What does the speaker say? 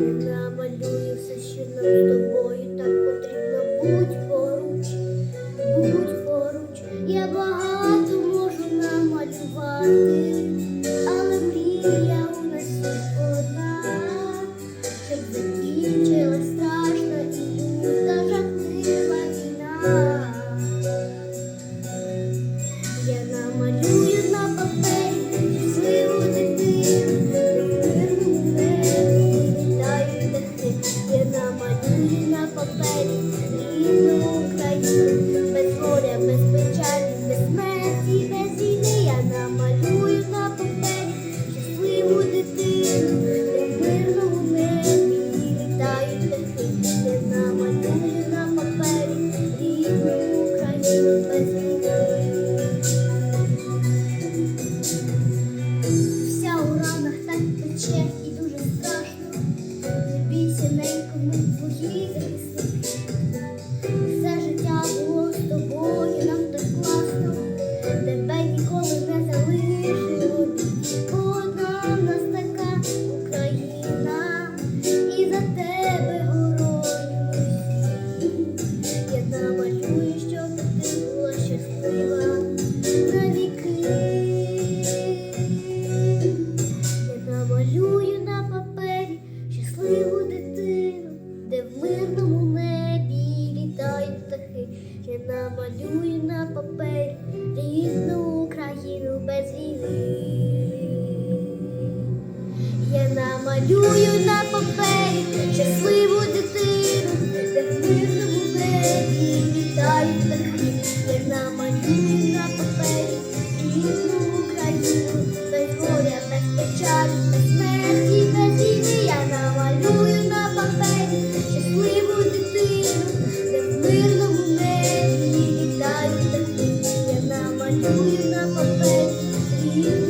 Я малюю все, що з тобою так потрібно. Будь поруч, будь поруч, я багато. вільну Україну, без горя, без печалі, без я намалюю на папері щасливу дитину, в мирному я намалюю на папері, вільну Україну, без війни. Вся у ранах так пече. Я намалюю на папері рідну Україну без війни. Я намалюю на папері щасливу дитину, де в мирному небі вітають птахи. Я намалюю на папері рідну Україну без горя, без печалі. you not my bed.